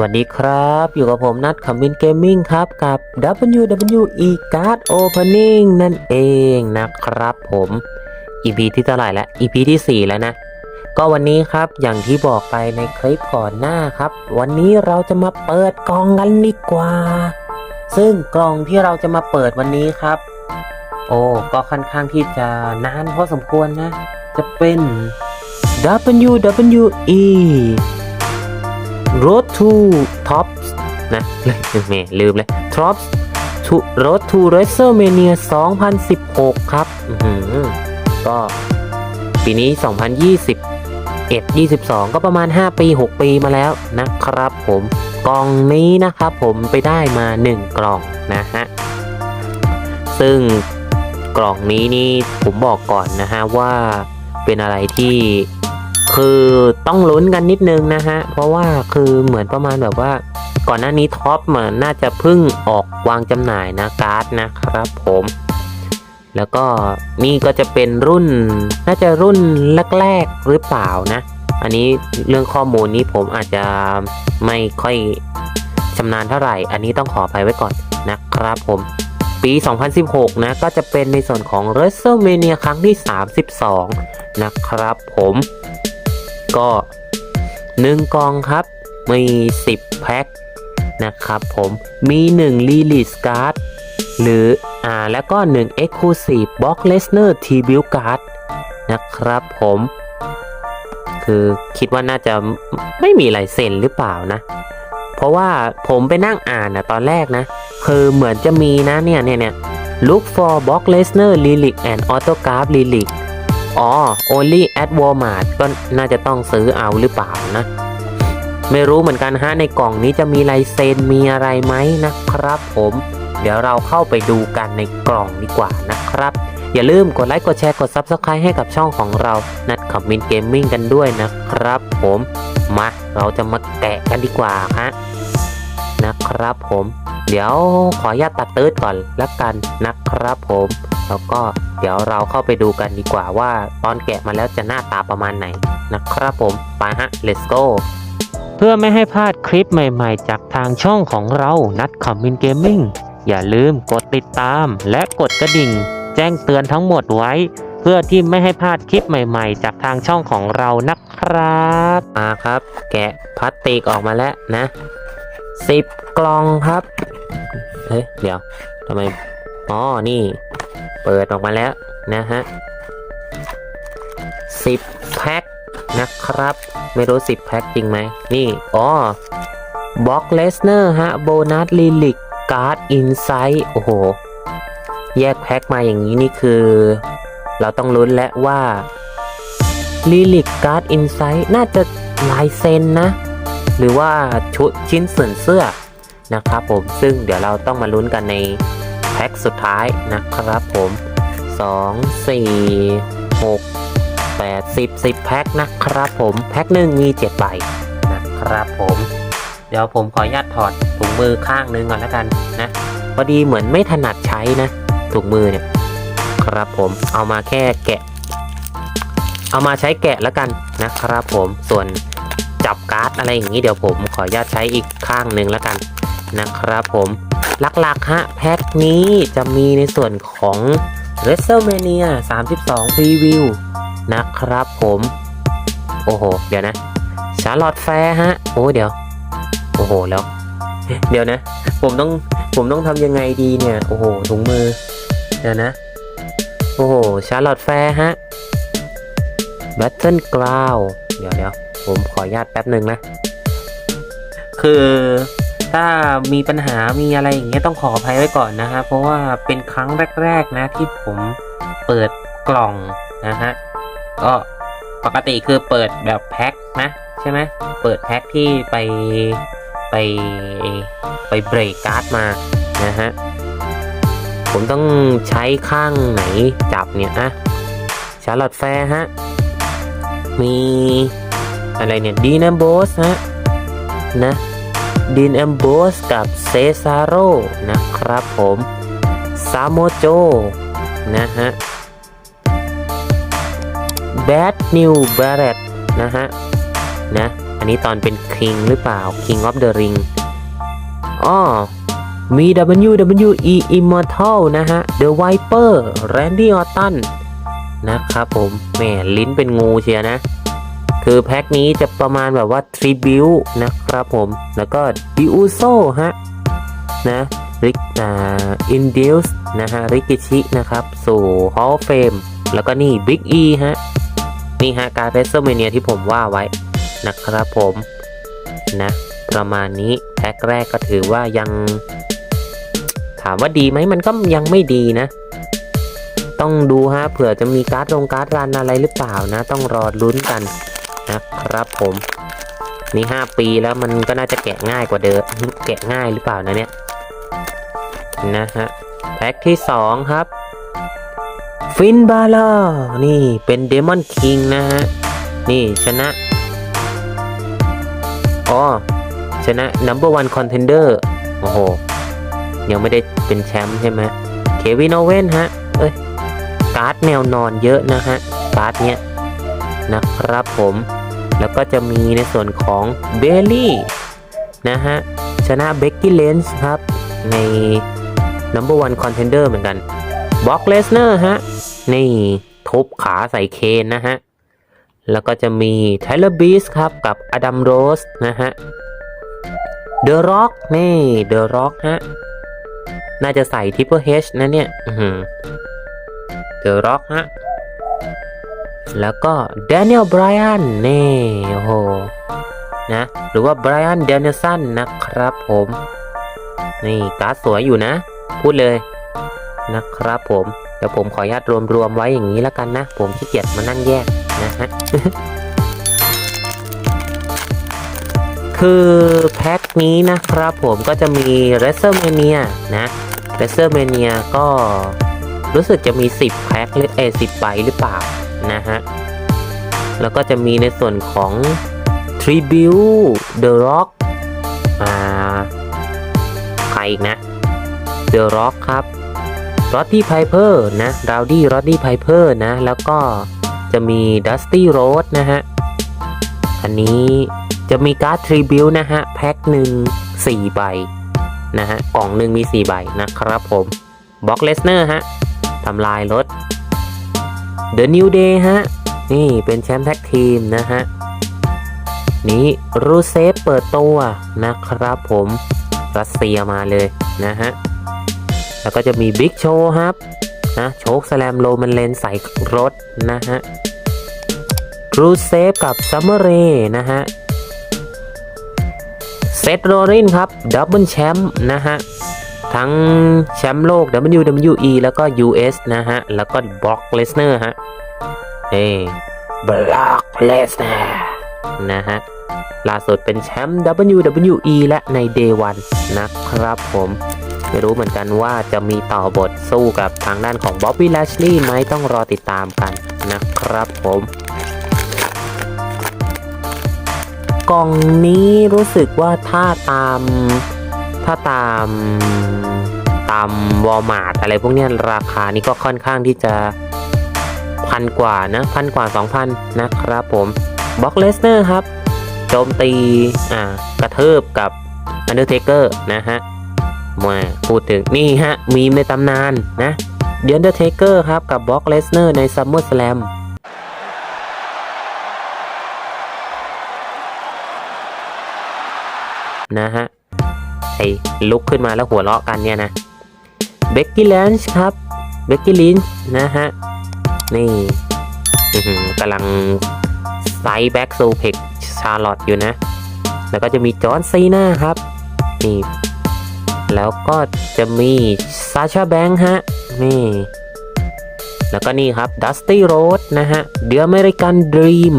วัสดีครับ อยู่กับผมนัทคำบินเกมมิ่งครับ กับ WWE Card Opening นั่นเองนะครับผม EP ที่เท่าไหร่แล้ว EP ที่ 4 แล้วนะ ก็วันนี้ครับอย่างที่บอกไปในคลิปก่อนหน้าครับ วันนี้เราจะมาเปิดกล่องกันดีกว่า ซึ่งกล่องที่เราจะมาเปิดวันนี้ครับ โอ้ก็ค่อนข้างที่จะนานพอสมควรนะ จะเป็น WWE Road to Tops นะแหม่ลืมเลย Tops to Road to WrestleMania 2016 ครับอื้อหือก็ปีนี้ 2021 22 ก็ประมาณ 5 ปี 6 ปีมาแล้วนะครับผมกล่องนี้นะครับผมไปได้มา 1 กล่องนะฮะ ซึ่งกล่องนี้นี่ผมบอกก่อนนะฮะว่าเป็นอะไรที่ คือต้องลุ้นกันนิดนึงนะฮะ เพราะว่าคือเหมือนประมาณแบบว่า ก่อนหน้านี้ท็อปเหมือนน่าจะเพิ่งออกวางจำหน่ายนะการ์ดนะครับผมแล้วก็นี่ก็จะเป็นรุ่นน่าจะรุ่นแรกๆหรือเปล่านะ อันนี้เรื่องข้อมูลนี้ผมอาจจะไม่ค่อยชำนาญเท่าไหร่ อันนี้ต้องขออภัยไว้ก่อนนะครับผม ปี 2016 นะ ก็จะเป็นในส่วนของ WrestleMania ครั้งที่ 32 นะครับผม ก็ 1กล่องครับ มี 10 แพ็คนะครับผมมี1 Release Card หรืออ่าแล้วก็ 1 Exclusive Box Lesnar Tribute Card นะครับผม คือคิดว่าน่าจะไม่มีลายเซ็นหรือเปล่านะ เพราะว่าผมไปนั่งอ่านนะตอนแรกนะ คือเหมือนจะมีนะเนี่ยเนี่ยเนี่ย look for Brock Lesnar Relic and Autograph Relic อ๋อ only at Walmart ก็น่าจะต้องซื้อเอาหรือเปล่านะ ไม่รู้เหมือนกันฮะในกล่องนี้จะมีลายเซ็นมีอะไรไหมนะครับผม เดี๋ยวเราเข้าไปดูกันในกล่องดีกว่านะครับ อย่าลืมกดไลค์กดแชร์กด Subscribe ให้กับช่องของเรา นัดขับมินเกมมิ่งกันด้วยนะครับผมมาเราจะมาแกะกันดีกว่าฮะนะครับผม เดี๋ยวขออนุญาตตัดตืดก่อนละกันนะครับผม แล้วก็ เดี๋ยวเราเข้าไปดูกันดีกว่าว่าตอนแกะมาแล้วจะหน้าตาประมาณไหนนะครับผมไปฮะ let's go เพื่อไม่ให้พลาดคลิปใหม่ๆ จากทางช่องของเรานัดคอมมินเกมมิ่งอย่าลืมกดติดตามและกดกระดิ่ง แจ้งเตือนทั้งหมดไว้ เพื่อที่ไม่ให้พลาดคลิปใหม่ๆ จากทางช่องของเรานะครับมาครับ แกะพลาสติกออกมาแล้วนะสิบกล่องครับเฮ้ยเดี๋ยวทำไมอ๋อนี่ เปิดออกมาแล้วนะฮะสิบแพ็คนะครับ ไม่รู้สิบแพ็คจริงไหม นี่อ๋อบ็อกเลสเนอร์ฮะ โบนัสลิลิกการ์ดอินไซต์โอ้โห แยกแพ็คมาอย่างนี้นี่คือ เราต้องลุ้นแล้วว่าลิลิกการ์ดอินไซต์น่าจะลายเซ็นนะ หรือว่าชุดชิ้นส่วนเสื้อนะครับผมซึ่งเดี๋ยวเราต้องมาลุ้นกันใน แพ็คสุดท้ายนะครับผม 2 4 6 8 10 10 แพ็คนะครับผม แพ็คหนึ่งมี 7 ใบนะครับผม เดี๋ยวผมขออนุญาตถอดถุงมือข้างนึงก่อนแล้วกันนะ พอดีเหมือนไม่ถนัดใช้นะถุงมือเนี่ยครับผม เอามาแค่แกะ เอามาใช้แกะแล้วกันนะครับผม ส่วนจับการ์ดอะไรอย่างนี้เดี๋ยวผมขออนุญาตใช้อีกข้างหนึ่งแล้วกันนะครับผม หลักๆฮะแพ็คนี้จะมีในส่วนของ WrestleMania 32 Preview นะครับผม โอ้โห เดี๋ยวนะชาร์ลอตแฟร์ฮะ โอ้เดี๋ยว โอ้โหแล้ว เดี๋ยวนะ ผมต้องผมต้องทำยังไงดีเนี่ย โอ้โหถุงมือ เดี๋ยวนะ โอ้โหชาร์ลอตแฟร์ฮะ Battle Ground เดี๋ยวเดี๋ยวผมขออนุญาตแป๊บหนึ่งนะ คือ ถ้ามีปัญหามีอะไรอย่างเงี้ยต้องขออภัยไว้ก่อนนะฮะเพราะว่าเป็นครั้งแรกๆนะที่ผมเปิดกล่องนะฮะก็ปกติคือเปิดแบบแพ็คนะใช่ไหมเปิดแพ็คที่ไปไปไปเบรกการ์ดมานะฮะผมต้องใช้ข้างไหนจับเนี่ยอะชาร์ลอตแฟร์ฮะมีอะไรเนี่ยดีนัมโบสฮะนะ ดีนแอมโบสกับเซซาโรนะครับผมซาโมโจนะฮะแบดนิวบาร์เรตนะฮะนะอันนี้ตอนเป็นค King หรือเปล่า King of the Ring อ้อมี WWE Immortal นะฮะ The Viper Randy Orton นะครับผมแหมลิ้นเป็นงูเชียนะ คือแพ็คนี้จะประมาณแบบว่า Tribute นะครับผม แล้วก็ d i u s o ฮะนะริกอ่าอินเดียสนะฮะริกิชินะครับ สู่ Hall of Fame แล้วก็นี่ Big E ฮะ นี่ฮะการ w r e s t l e m a n i a ที่ผมว่าไว้นะครับผม นะ ประมาณนี้แพ็คแรกก็ถือว่ายังถามว่าดีไหมมันก็ยังไม่ดีนะ ต้องดูฮะเผื่อจะมีการ์ดลงการ์ดรันอะไรหรือเปล่านะ ต้องรอลุ้นกัน นะครับผมนี่5ปีแล้วมันก็น่าจะแกะง่ายกว่าเดิมแกะง่ายหรือเปล่านะเนี่ยนะฮะแพ็คที่2ครับ ฟินบาลานี่เป็นเดมอนคิงนะฮะ นี่ชนะอ๋อชนะ number one contender โอ้โห ยังไม่ได้เป็นแชมป์ใช่ไหมเควินโอเว่นฮะ เอ้ย การ์ดแนวนอนเยอะนะฮะ การ์ดเนี้ยนะครับผม แล้วก็จะมีในส่วนของเบลลี่นะฮะ ชนะเบกกี้เลนส์ครับ ใน number one contender เหมือนกันบ็อกเลสเนอร์ฮะ นี่ทุบขาใส่เคนนะฮะ แล้วก็จะมีไทเลอร์บีสครับ กับอดัมโรสนะฮะเดอะร็อกนี่เดอะร็อกฮะ น่าจะใส่ทิปเปอร์เฮชนะเนี่ยเดอะร็อกฮะ แล้วก็แดเนียลไบรอันนี่โอ้โหนะหรือว่าไบรอันเดนเนสันนะครับผม นี่การ์ดสวยอยู่นะ พูดเลยนะครับผม เดี๋ยวผมขออนุญาตรวมๆไว้อย่างนี้แล้วกันนะ ผมขี้เกียจมานั่งแยกนะฮะคือแพ็คนี้นะครับผมก็จะมี w r e s l e m a n i a นะ w r e s l e m a n i a ก็รู้สึกจะมี 10 แพ็คหรือเอ10ใบหรือเปล่า นะฮะ แล้วก็จะมีในส่วนของ Tribute The Rock อ่าใครอีกนะ The Rock ครับ r o d d y Piper นะ Rowdy Roddy Piper นะ แล้วก็จะมี Dusty Rhodes นะฮะ อันนี้จะมีการ์ด Tribute นะฮะ แพ็คหนึ่ง4ใบนะฮะ กล่องหนึ่งมี 4 ใบนะครับผม b ็อกเลสเนอร์ฮะทำลายรถ The New Day ฮะ นี่เป็นแชมป์แท็กทีมนะฮะ นี้รูเซฟเปิดตัวนะครับผมรัสเซียมาเลยนะฮะ แล้วก็จะมีบิ๊กโชว์ครับนะโชคสแลมโลมันเลนใส่รถนะฮะรูเซฟกับซัมเมอร์เรนะฮะเซตโรลินครับดับเบิลแชมป์นะฮะ ทั้งแชมป์โลก WWE แล้วก็ US นะฮะ แล้วก็บล็อกเลสเนอร์ฮะเอ้บล็อกเลสเนอร์นะฮะ ล่าสุดเป็นแชมป์ WWE และใน Day 1 นะครับผมไม่รู้เหมือนกันว่าจะมีต่อบทสู้กับทางด้านของบ๊อบบี้ l ลชลีย์ไหมต้องรอติดตามกันนะครับผม กล่องนี้รู้สึกว่าถ้าตาม ถ้าตามตามวอลมาร์ทอะไรพวกนี้ราคานี้ก็ค่อนข้างที่จะพันกว่านะพันกว่า 2,000 นะครับผมบ็อกเลสเนอร์ครับโจมตีอ่ากระเทิบกับ Undertaker นะฮะมาพูดถึงนี่ฮะ มีในตำนานนะเดียนเดอร์เทเกอร์ครับ กับบ็อกเลสเนอร์ใน Summer Slam นะฮะ ไอ้ลุกขึ้นมาแล้วหัวเราะกันเนี่ยนะเบกกี้แลนช์ครับเบกกี้ลินช์นะฮะ นี่กำลังไซแบ็กโซเพกชาร์ลอตอยู่นะ แล้วก็จะมีจอห์นซีน่าครับนี่แล้วก็จะมีซาชาแบงค์ฮะ นี่ แล้วก็นี่ครับดัสตี้โรดนะฮะเดียอเมริกันดรีม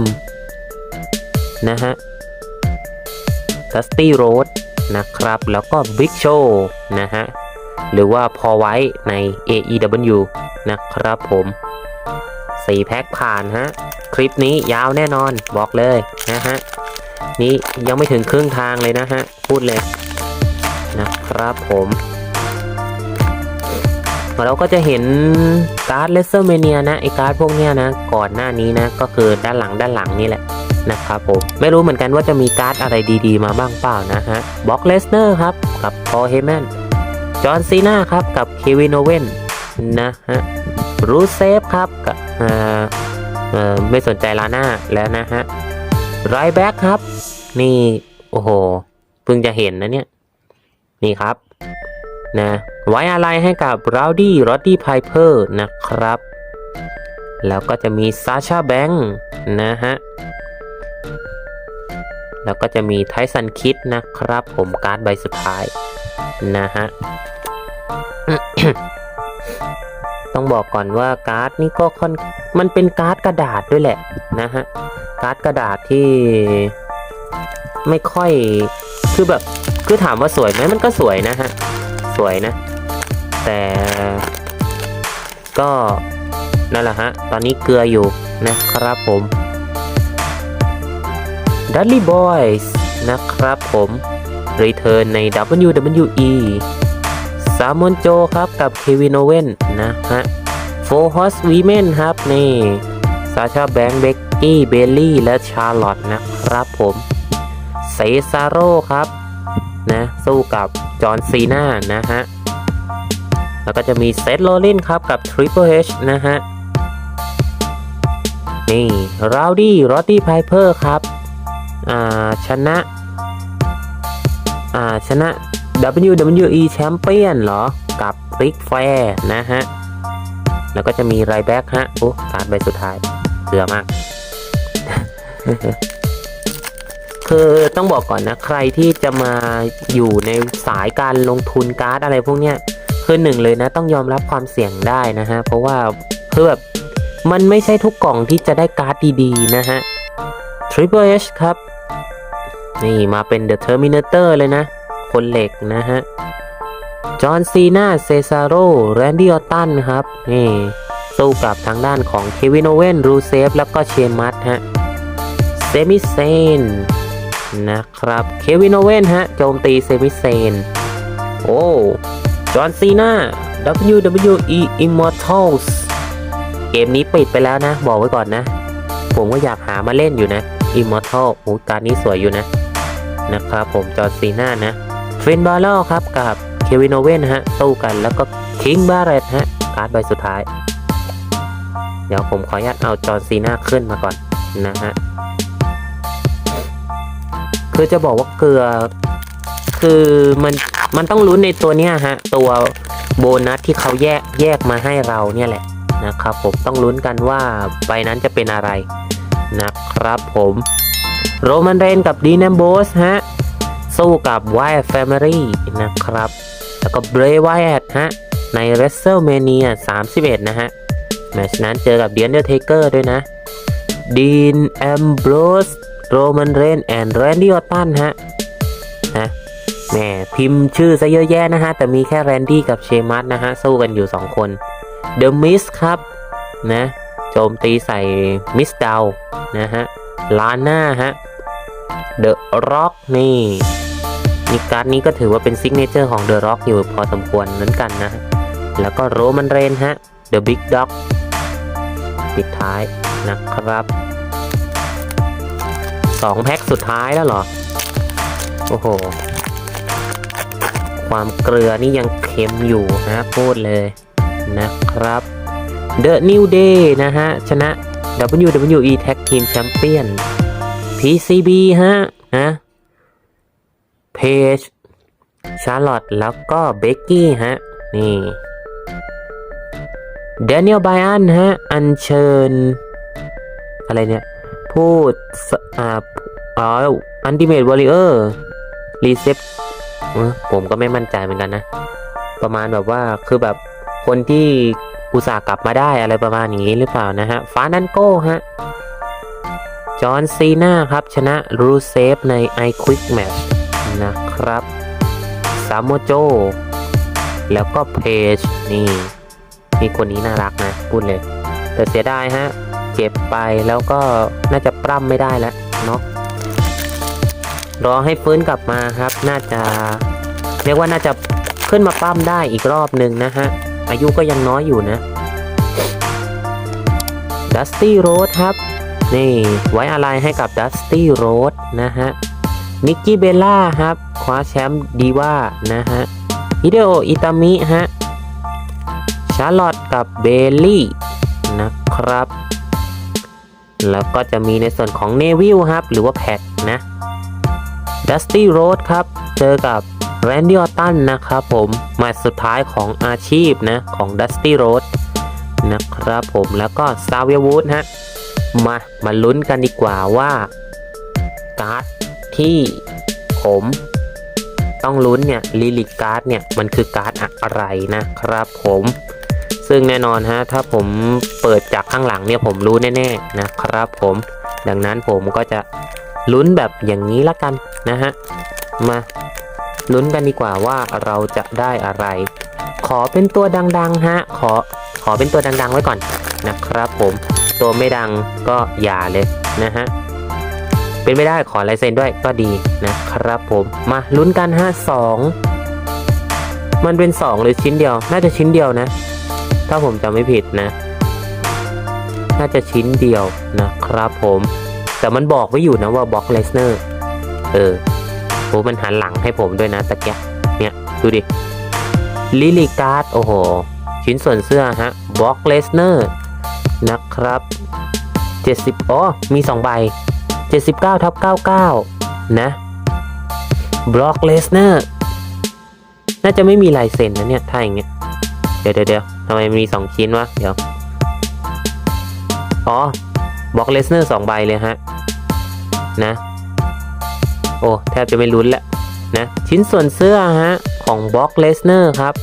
นะฮะดัสตี้โรด นะครับ แล้วก็ Big Show นะฮะ หรือว่าพอไว้ใน AEW นะครับผม4แพ็คผ่านฮะ คลิปนี้ยาวแน่นอนบอกเลยนะฮะ นี่ยังไม่ถึงครึ่งทางเลยนะฮะ พูดเลยนะครับผมเราก็จะเห็นการ์ดเลเซอร์เมเนียนะไอการ์ดพวกเนี้ยนะ ก่อนหน้านี้นะ ก็คือด้านหลังด้านหลังนี่แหละ นะครับผมไม่รู้เหมือนกันว่าจะมีการ์ดอะไรดีๆ มาบ้างเปล่านะฮะบ็อกเลสเนอร์ครับกับพอเฮแมนจอห์นซีนาครับกับเควินโอเวนนะฮะรูเซฟครับกับเออเออไม่สนใจลาน่าแล้วนะฮะไรแบ็กครับ นี่ โอ้โหเพิ่งจะเห็นนะเนี่ย นี่ครับนะไว้อะไรให้กับราวดี้รอดดี้ไพเพอร์นะครับ แล้วก็จะมีซาชาแบงค์นะฮะ แล้วก็จะมีไทสันคิดนะครับ ผมการ์ดใบสุดท้ายนะฮะต้องบอกก่อนว่าการ์ดนี่ก็ค่อนมันเป็นการ์ดกระดาษด้วยแหละนะฮะการ์ดกระดาษที่ไม่ค่อยคือแบบคือถามว่าสวยไหมมันก็สวยนะฮะสวยนะ แต่ก็นั่นแหละฮะตอนนี้เกลืออยู่นะครับผม Dudley Boys นะครับผมรีเทิร์นใน WWE ซามอนโจครับกับเควินโอเว่นนะฮะโฟร์ฮอสวีเมนครับนี่ซาชาแบงค์เบกกี้เบลลี่และชาร์ลอตนะครับผมเซซาโร่ครับนะสู้กับจอห์นซีน่านะฮะแล้วก็จะมีเซธโรลินครับกับ Triple H นะฮะนี่ราวดี้รอตตี้ไพเพอร์ครับ ชนะชนะ WWE แชมเปี้ยนเหรอ กับริกแฟร์นะฮะ แล้วก็จะมีไรแบ็กฮะ โอ้การดใบสุดท้ายเกลือมาก คือต้องบอกก่อนนะ ใครที่จะมาอยู่ในสายการลงทุนการ์ดอะไรพวกเนี้ย คือหนึ่งเลยนะ ต้องยอมรับความเสี่ยงได้นะฮะ เพราะว่าคือแบบมันไม่ใช่ทุกกล่องที่จะได้การ์ดดี ๆ นะฮะ Triple H ครับ นี่มาเป็น The Terminator เลยนะ คนเหล็กนะฮะ จอห์นซีนาเซซาโรแรนดี้ออตตันครับ นี่สู้กับทางด้านของเควินโอเวนรูเซฟแล้วก็เชมัสฮะ เซมิเซนนะครับ เควินโอเวนฮะ โจมตีเซมิเซน โอ้ จอห์นซีนา WWE Immortals เกมนี้ปิดไปแล้วนะ บอกไว้ก่อนนะ ผมก็อยากหามาเล่นอยู่นะ Immortal โอ้การนี้สวยอยู่นะ นะครับผมจอร์ซีน่านะเฟนบาร์ลครับกับเควินโอเวนฮะสู้กันแล้วก็คิงบาร์เรตฮะการ์ดใบสุดท้าย เดี๋ยวผมขออนุญาตเอาจอร์ซีน่าขึ้นมาก่อนนะฮะคือจะบอกว่าเกลือ คือมันมันต้องลุ้นในตัวเนี้ยฮะ ตัวโบนัสที่เขาแยกแยกมาให้เราเนี่ยแหละนะครับผมต้องลุ้นกันว่าใบนั้นจะเป็นอะไรนะครับผม โรมันเรนกับดีน m มโบสฮะ สู้กับไว a ์แฟมิลี่นะครับ แล้วก็เบรย์ไว a ์ฮะ ใน WrestleMania 31 นะฮะ แมชนั้นเจอกับเดียนเดอร์เทเกอร์ด้วยนะดีนแอมโบรสโรมันเรนแอนด์แรนดี้ออตตันฮะฮะแหมพิมพ์ชื่อซะเยอะแยะนะฮะ แต่มีแค่แรนดี้กับเชมัสนะฮะ สู้กันอยู่ 2 คน The Miz ครับนะโจมตีใส่มิสดาวนะฮะลาน่าฮะ The Rock นี่นี่การ์ดนี้ก็ถือว่าเป็นซิกเนเจอร์ของ The Rock อยู่พอสมควรเหมือนกันนะ แล้วก็โรมันเรนฮะ The Big Dog ปิดท้ายนะครับสองแพ็คสุดท้ายแล้วเหรอ โอ้โห ความเกลือนี่ยังเค็มอยู่นะพูดเลยนะครับ The New Day นะฮะ ชนะ WWE Tag Team Champion PCB ฮะนะเพจชาร์ลอตแล้วก็เบกกี้ฮะ นี่เดนิเอลไบอันฮะ อัญเชิญ อะไรเนี่ย พูดอ่าอ๋ออันติเมทวอริเออร์รีเซปผมก็ไม่มั่นใจเหมือนกันนะ ประมาณแบบว่าคือแบบคนที่อุตส่าห์กลับมาได้อะไรประมาณนี้หรือเปล่านะฮะฟานันโก้ฮะ จอห์นซีนาครับ ชนะรูเซฟใน i Quick Match นะครับซามโมโจแล้วก็เพจนี่นี่คนนี้น่ารักนะ พูดเลย แต่เสียดายฮะ เจ็บไปแล้วก็น่าจะปล้ำไม่ได้แล้วเนาะรอให้ฟื้นกลับมาครับ น่าจะ เรียกว่าน่าจะขึ้นมาปล้ำได้อีกรอบหนึ่งนะฮะ อายุก็ยังน้อยอยู่นะดัสตี้โรดครับ นี่ไว้อะไรให้กับดัสตี้โรดนะฮะนิกกี้เบลล่าครับคว้าแชมป์ดีว่านะฮะฮิเดโออิตามิฮะชาร์ลอตกับเบลลี่นะครับ แล้วก็จะมีในส่วนของเนวิลครับ หรือว่าแพทนะดัสตี้โรดครับ เจอกับแรนดี้ออตตันนะครับผมมาสุดท้ายของอาชีพนะ ของดัสตี้โรดนะครับผมแล้วก็ซาเวียวูดฮะ มา มาลุ้นกันดีกว่าว่า การ์ดที่ผมต้องลุ้นเนี่ยลิลิกการ์ดเนี่ยมันคือการ์ดอะไรนะครับผมซึ่งแน่นอนฮะถ้าผมเปิดจากข้างหลังเนี่ยผมรู้แน่ๆนะครับผมดังนั้นผมก็จะลุ้นแบบอย่างนี้ละกันนะฮะมาลุ้นกันดีกว่าว่าเราจะได้อะไร ขอเป็นตัวดังๆฮะขอขอเป็นตัวดังๆไว้ก่อนนะครับผม ตัวไม่ดังก็อย่าเลยนะฮะเป็นไม่ได้ขอลายเซ็นด้วยก็ดีนะครับผมมาลุ้นกันฮะสองมันเป็นสองหรือชิ้นเดียว น่าจะชิ้นเดียวนะ ถ้าผมจำไม่ผิดนะ น่าจะชิ้นเดียวนะครับผม แต่มันบอกไว้อยู่นะว่าบล็อกเลสเนอร์เออโหมันหันหลังให้ผมด้วยนะตะแกะเนี่ย ดูดิลิลิการ์ดโอ้โห ชิ้นส่วนเสื้อฮะบล็อกเลสเนอร์ นะครับ 70อ๋อมี2ใบ 79ทับ99 นะบล็อกเลสเนอร์น่าจะไม่มีลายเซ็นนะเนี่ย ถ้าอย่างเงี้ย เดี๋ยวเดี๋ยวทำไมมี 2 ชิ้นวะ เดี๋ยว อ๋อบล็อกเลสเนอร์สองใบเลยฮะ นะ โอ้ แทบจะไม่ลุ้นละนะ ชิ้นส่วนเสื้อฮะ ของบล็อกเลสเนอร์ครับ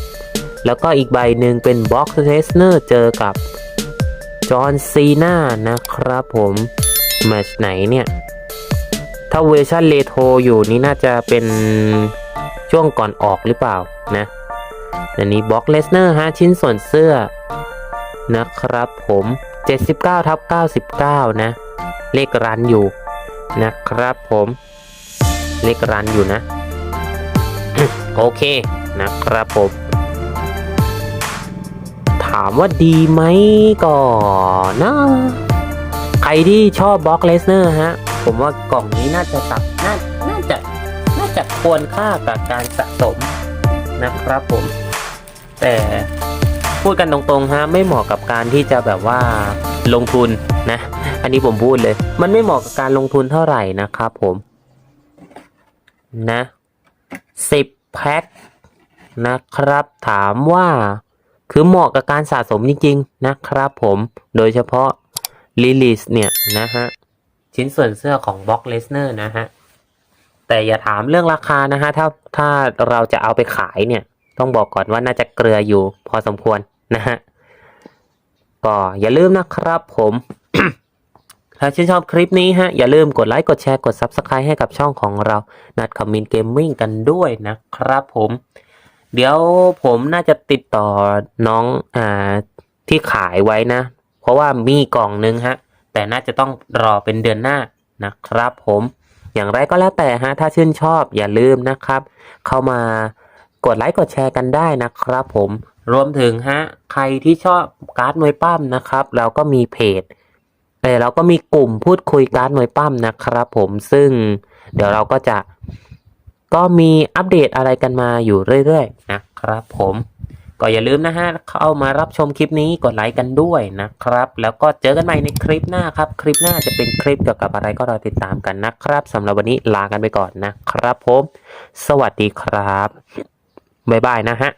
แล้วก็อีกใบหนึ่งเป็นบล็อกเลสเนอร์เจอกับ จอห์นซีนานะครับผมแมชไหนเนี่ย ถ้าเวอร์ชันเลโทรอยู่นี่น่าจะเป็นช่วงก่อนออกหรือเปล่านะอันนี้บล็อกเลสเนอร์ฮะชิ้นส่วนเสื้อนะครับผม 79ทับ99 นะ เลขรันอยู่นะครับผม เลขรันอยู่นะ โอเคนะครับผมามว่าดีไหมก่อนนะ ใครที่ชอบบล็อกเลสเนอร์ฮะ ผมว่ากล่องนี้น่าจะตักน่าน่าจะน่าจะควรค่ากับการสะสมนะครับผม แต่พูดกันตรงๆฮะไม่เหมาะกับการที่จะแบบว่าลงทุนนะ อันนี้ผมพูดเลย มันไม่เหมาะกับการลงทุนเท่าไหร่นะครับผมนะสิบแพ็คนะครับถามว่า คือเหมาะกับการสะสมจริงๆนะครับผมโดยเฉพาะลิลิสเนี่ยนะฮะชิ้นส่วนเสื้อของบ็อกเลสเนอร์นะฮะแต่อย่าถามเรื่องราคานะฮะถ้าถ้าเราจะเอาไปขายเนี่ย ต้องบอกก่อนว่าน่าจะเกลืออยู่พอสมควรนะฮะก็อย่าลืมนะครับผมถ้าชื่นชอบคลิปนี้ฮะ อย่าลืมกดไลค์ กดแชร์ กด Subscribe ให้กับช่องของเรา นัดคอมมินเกมมิ่งกันด้วยนะครับผม เดี๋ยวผมน่าจะติดต่อน้องอ่าที่ขายไว้นะ เพราะว่ามีกล่องนึงฮะ แต่น่าจะต้องรอเป็นเดือนหน้านะครับผมอย่างไรก็แล้วแต่ฮะ ถ้าชื่นชอบอย่าลืมนะครับ เข้ามากดไลค์กดแชร์กันได้นะครับผมรวมถึงฮะ ใครที่ชอบการ์ดมวยปั้มนะครับ เราก็มีเพจเออเราก็มีกลุ่มพูดคุยการ์ดมวยปั้มนะครับผมซึ่งเดี๋ยวเราก็จะ ก็มีอัปเดตอะไรกันมาอยู่เรื่อยๆนะครับผมก็อย่าลืมนะฮะเข้ามารับชมคลิปนี้กดไลค์กันด้วยนะครับ แล้วก็เจอกันใหม่ในคลิปหน้าครับ คลิปหน้าจะเป็นคลิปเกี่ยวกับอะไรก็รอติดตามกันนะครับสำหรับวันนี้ลากันไปก่อนนะครับผม สวัสดีครับบ๊ายบายนะฮะ